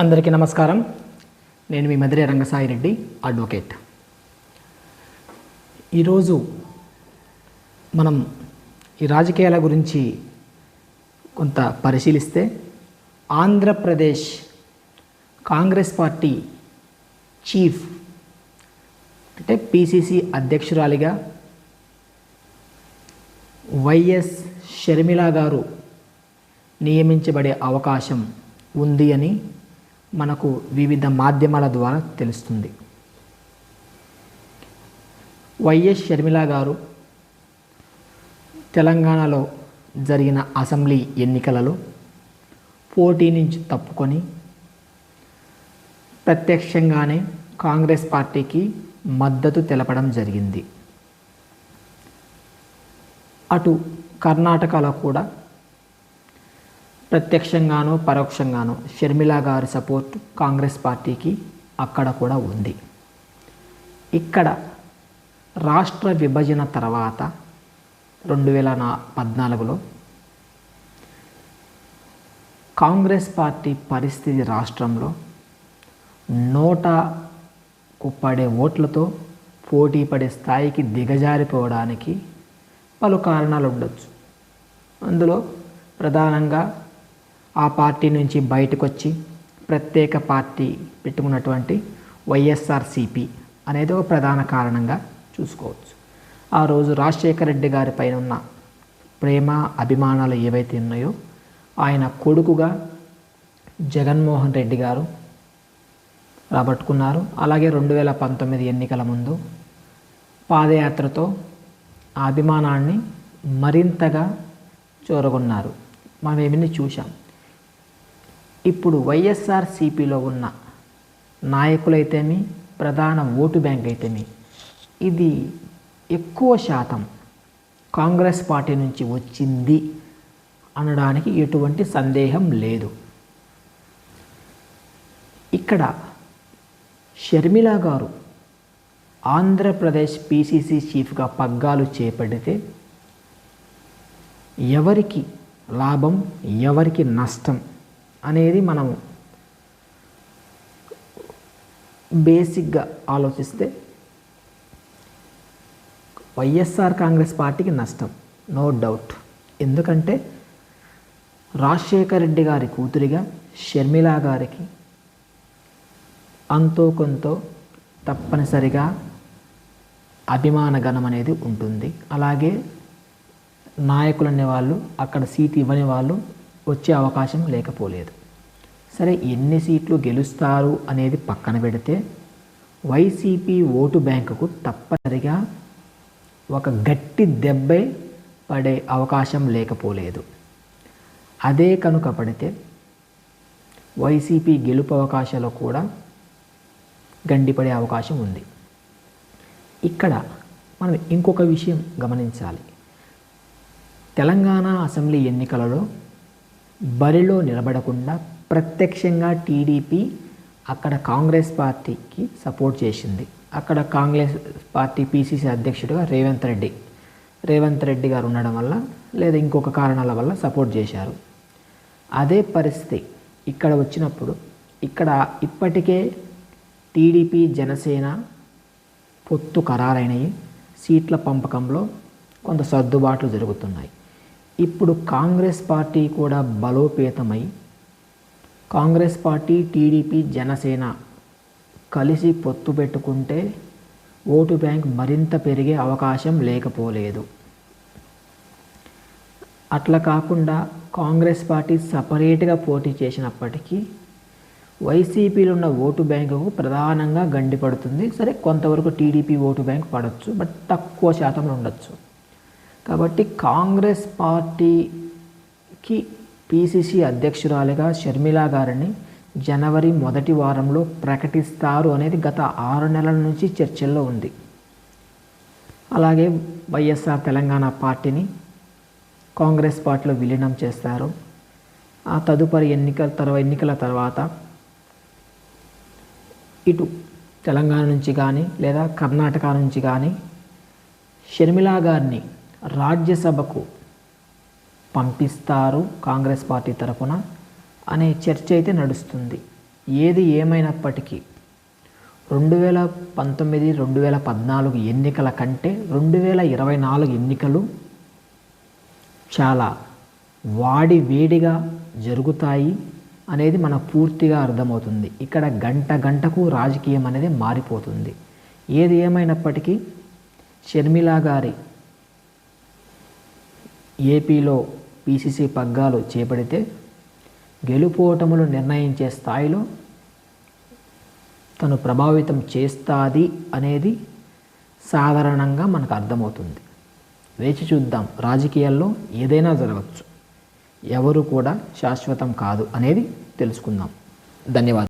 అందరికీ నమస్కారం. నేను మీ మధురే రంగసాయి రెడ్డి అడ్వకేట్ ఈరోజు మనం ఈ రాజకీయాల గురించి కొంత పరిశీలిస్తే ఆంధ్రప్రదేశ్ కాంగ్రెస్ పార్టీ చీఫ్ అంటే పిసిసి అధ్యక్షురాలిగా వైఎస్ షర్మిల గారు నియమించబడే అవకాశం ఉంది అని మనకు వివిధ మాధ్యమాల ద్వారా తెలుస్తుంది. వైఎస్ షర్మిల గారు తెలంగాణలో జరిగిన అసెంబ్లీ ఎన్నికలలో పోటీ నుంచి తప్పుకొని ప్రత్యక్షంగానే కాంగ్రెస్ పార్టీకి మద్దతు తెలపడం జరిగింది. అటు కర్ణాటకలో కూడా ప్రత్యక్షంగానో పరోక్షంగానో షర్మిల గారి సపోర్ట్ కాంగ్రెస్ పార్టీకి అక్కడ కూడా ఉంది. ఇక్కడ రాష్ట్ర విభజన తర్వాత రెండు వేల నా పద్నాలుగులో కాంగ్రెస్ పార్టీ పరిస్థితి రాష్ట్రంలో నోటకు పడే ఓట్లతో పోటీ పడే స్థాయికి దిగజారిపోవడానికి పలు కారణాలు ఉండొచ్చు. అందులో ప్రధానంగా ఆ పార్టీ నుంచి బయటకు వచ్చి ప్రత్యేక పార్టీ పెట్టుకున్నటువంటి వైఎస్ఆర్సిపి అనేది ఒక ప్రధాన కారణంగా చూసుకోవచ్చు. ఆ రోజు రాజశేఖర రెడ్డి గారి పైన ఉన్న ప్రేమ అభిమానాలు ఏవైతే ఉన్నాయో ఆయన కొడుకుగా జగన్మోహన్ రెడ్డి గారు రాబట్టుకున్నారు. అలాగే రెండు వేల పంతొమ్మిది ఎన్నికల ముందు పాదయాత్రతో ఆ అభిమానాన్ని మరింతగా చూరగొన్నారు. మనం ఏమని చూసాం ఇప్పుడు వైఎస్ఆర్సీపీలో ఉన్న నాయకులైతేమి ప్రధాన ఓటు బ్యాంక్ అయితేమి ఇది ఎక్కువ శాతం కాంగ్రెస్ పార్టీ నుంచి వచ్చింది అనడానికి ఎటువంటి సందేహం లేదు. ఇక్కడ షర్మిల గారు ఆంధ్రప్రదేశ్ పిసిసి చీఫ్గా పగ్గాలు చేపడితే ఎవరికి లాభం ఎవరికి నష్టం? అనేది మనం బేసిక్గా ఆలోచిస్తే వైఎస్ఆర్ కాంగ్రెస్ పార్టీకి నష్టం నో డౌట్. ఎందుకంటే రాజశేఖర రెడ్డి గారి కూతురిగా షర్మిల గారికి అంతో కొంతో తప్పనిసరిగా అభిమాన గణం అనేది ఉంటుంది. అలాగే నాయకులు అనేవాళ్ళు అక్కడ సీట్ ఇవ్వని వాళ్ళు వచ్చే అవకాశం లేకపోలేదు. సరే ఎన్ని సీట్లు గెలుస్తారు అనేది పక్కన పెడితే వైసీపీ ఓటు బ్యాంకుకు తప్పనిసరిగా ఒక గట్టి దెబ్బే పడే అవకాశం లేకపోలేదు. అదే కనుక పడితే వైసీపీ గెలుపు అవకాశాలు కూడా గండిపడే అవకాశం ఉంది. ఇక్కడ మనం ఇంకొక విషయం గమనించాలి. తెలంగాణ అసెంబ్లీ ఎన్నికలలో బరిలో నిలబడకుండా ప్రత్యక్షంగా టీడీపీ అక్కడ కాంగ్రెస్ పార్టీకి సపోర్ట్ చేసింది. అక్కడ కాంగ్రెస్ పార్టీ పీసీసీ అధ్యక్షుడిగా రేవంత్ రెడ్డి. రేవంత్ రెడ్డి గారు ఉండడం వల్ల లేదా ఇంకొక కారణాల వల్ల సపోర్ట్ చేశారు. అదే పరిస్థితి ఇక్కడ వచ్చినప్పుడు ఇక్కడ ఇప్పటికే టీడీపీ జనసేన పొత్తు ఖరారైనవి సీట్ల పంపకంలో కొంత సర్దుబాట్లు జరుగుతున్నాయి. ఇప్పుడు కాంగ్రెస్ పార్టీ కూడా బలోపేతమై కాంగ్రెస్ పార్టీ టీడీపీ జనసేన కలిసి పొత్తు పెట్టుకుంటే ఓటు బ్యాంక్ మరింత పెరిగే అవకాశం లేకపోలేదు. అట్లా కాకుండా కాంగ్రెస్ పార్టీ సపరేట్గా పోటీ చేసినప్పటికీ వైసీపీలో ఉన్న ఓటు బ్యాంకుకు ప్రధానంగా గండిపడుతుంది. సరే కొంతవరకు టీడీపీ ఓటు బ్యాంక్ పడవచ్చు బట్ తక్కువ శాతంలో ఉండొచ్చు. కాబట్టి కాంగ్రెస్ పార్టీకి పిసిసి అధ్యక్షురాలిగా షర్మిల గారిని జనవరి మొదటి వారంలో ప్రకటిస్తారు అనేది గత ఆరు నెలల నుంచి చర్చల్లో ఉంది. అలాగే వైఎస్ఆర్ తెలంగాణ పార్టీని కాంగ్రెస్ పార్టీలో విలీనం చేస్తారు. ఆ తదుపరి ఎన్నికల తర్వాత ఎన్నికల తర్వాత ఇటు తెలంగాణ నుంచి కానీ లేదా కర్ణాటక నుంచి కానీ షర్మిలా గారిని రాజ్యసభకు పంపిస్తారు కాంగ్రెస్ పార్టీ తరఫున అనే చర్చ అయితే నడుస్తుంది. ఏది ఏమైనప్పటికీ రెండు వేల పంతొమ్మిది రెండు వేల పద్నాలుగు ఎన్నికల కంటే రెండు వేల ఇరవై నాలుగు ఎన్నికలు చాలా వాడి వేడిగా జరుగుతాయి అనేది మనకు పూర్తిగా అర్థమవుతుంది. ఇక్కడ గంట గంటకు రాజకీయం అనేది మారిపోతుంది. ఏది ఏమైనప్పటికీ షర్మిలా గారి ఏపీలో పీసీసీ పగ్గాలు చేపడితే గెలుపోటములు నిర్ణయించే స్థాయిలో తను ప్రభావితం చేస్తాది అనేది సాధారణంగా మనకు అర్థమవుతుంది. వేచి చూద్దాం. రాజకీయాల్లో ఏదైనా జరగచ్చు. ఎవరు కూడా శాశ్వతం కాదు అనేది తెలుసుకుందాం. ధన్యవాదాలు.